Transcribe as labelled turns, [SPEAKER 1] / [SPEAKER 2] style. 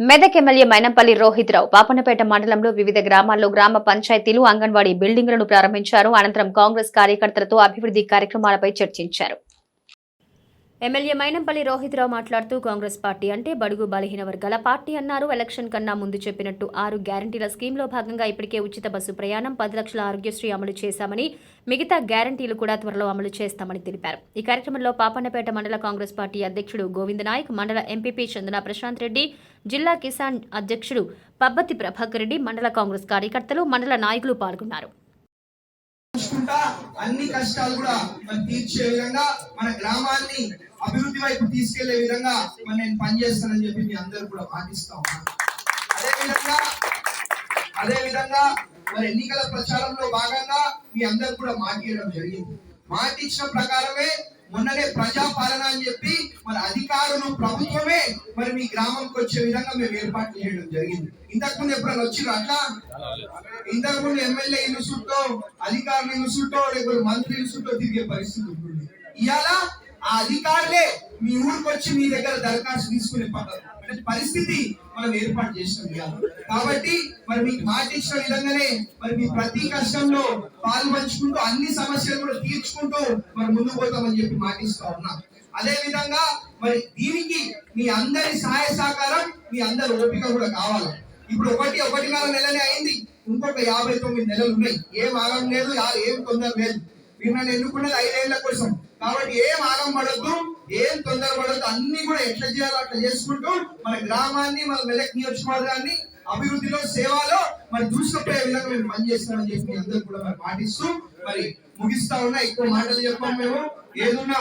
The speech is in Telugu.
[SPEAKER 1] మెదక్ ఎమ్మెల్యే మైనంపల్లి రోహిత్ రావు పాపన్నపేట మండలంలో వివిధ గ్రామాల్లో గ్రామ పంచాయతీలు అంగన్వాడీ బిల్డింగులను ప్రారంభించారు. అనంతరం కాంగ్రెస్ కార్యకర్తలతో అభివృద్ధి కార్యక్రమాలపై చర్చించారు. ఎమ్మెల్యే మైనంపల్లి రోహిత్ రావు మాట్లాడుతూ కాంగ్రెస్ పార్టీ అంటే బడుగు బలహీన వర్గాల పార్టీ అన్నారు. ఎలక్షన్ కన్నా ముందు చెప్పినట్టు ఆరు గ్యారంటీల స్కీమ్లో భాగంగా ఇప్పటికే ఉచిత బస్సు ప్రయాణం పది లక్షల ఆరోగ్యశ్రీ అమలు చేశామని మిగతా గ్యారంటీలు కూడా త్వరలో అమలు చేస్తామని తెలిపారు. ఈ కార్యక్రమంలో పాపన్నపేట మండల కాంగ్రెస్ పార్టీ అధ్యక్షుడు గోవింద్ నాయక్ మండల ఎంపీపీ చందన ప్రశాంత్ రెడ్డి జిల్లా కిసాన్ అధ్యక్షుడు పబ్బతి ప్రభాకర్ రెడ్డి మండల కాంగ్రెస్ కార్యకర్తలు మండల నాయకులు పాల్గొన్నారు.
[SPEAKER 2] చూసుకుంటా అన్ని కష్టాలు కూడా మనం తీర్చే విధంగా మన గ్రామాన్ని అభివృద్ధి వైపు తీసుకెళ్ళే విధంగా మరి నేను పనిచేస్తానని చెప్పి మీ అందరూ కూడా పాటిస్తా ఉన్నాను అదే విధంగా అదే విధంగా మరి ఎన్నికల ప్రచారంలో భాగంగా మీ అందరు కూడా మాట జరిగింది. మాటిచ్చిన ప్రకారమే మొన్ననే ప్రజా పాలన అని చెప్పి అధికారులు ప్రభుత్వమే మరి మీ గ్రామంకి వచ్చే విధంగా మేము ఏర్పాటు చేయడం జరిగింది. ఇంతకు ముందు ఎప్పుడైనా వచ్చిన అట్లా? ఇంతకు ముందు ఎమ్మెల్యే ఇల్లు చుట్టూ అధికారులు ఇల్లు చుట్టూ లేకపోతే మంత్రి ఇల్లు చుట్టూ తిరిగే పరిస్థితి ఉంటుంది. ఇవాళ ఆ అధికారులే మీ ఊరికి వచ్చి మీ దగ్గర దరఖాస్తు తీసుకునే పరిస్థితి మనం ఏర్పాటు చేసినాం ఇవాళ కాబట్టి మరి మీకు మాట ఇచ్చిన విధంగానే మరి మీ ప్రతి కష్టంలో పాలు పంచుకుంటూ అన్ని సమస్యలు కూడా తీర్చుకుంటూ మరి ముందుకు పోతామని చెప్పి మాటిస్తా ఉన్నాం. అదే విధంగా మరి దీనికి మీ అందరి సహాయ సహకారం మీ అందరి ఓపిక కూడా కావాలి. ఇప్పుడు ఒకటి ఒకటిన్నర నెలనే అయింది. ఇంకొక యాభై తొమ్మిది నెలలు ఉన్నాయి. ఏం ఆగం లేదు ఏం తొందర లేదు. మీరు నన్ను ఎన్నుకున్నది ఐదేళ్ళ కోసం. కాబట్టి ఏం ఆగం పడద్దు ఏం తొందర పడద్దు అన్ని కూడా ఎట్లా చేయాలో అట్లా చేసుకుంటూ మన గ్రామాన్ని మన మెదక్ నియోజకవర్గాన్ని అభివృద్ధిలో సేవలో మరి దూసుకుపోయే విధంగా మేము పనిచేస్తామని చెప్పి అందరూ కూడా మరి పాటిస్తూ మరి ముగిస్తా ఉన్నా. ఎక్కువ మాటలు చెప్పాం మేము. ఏదున్నా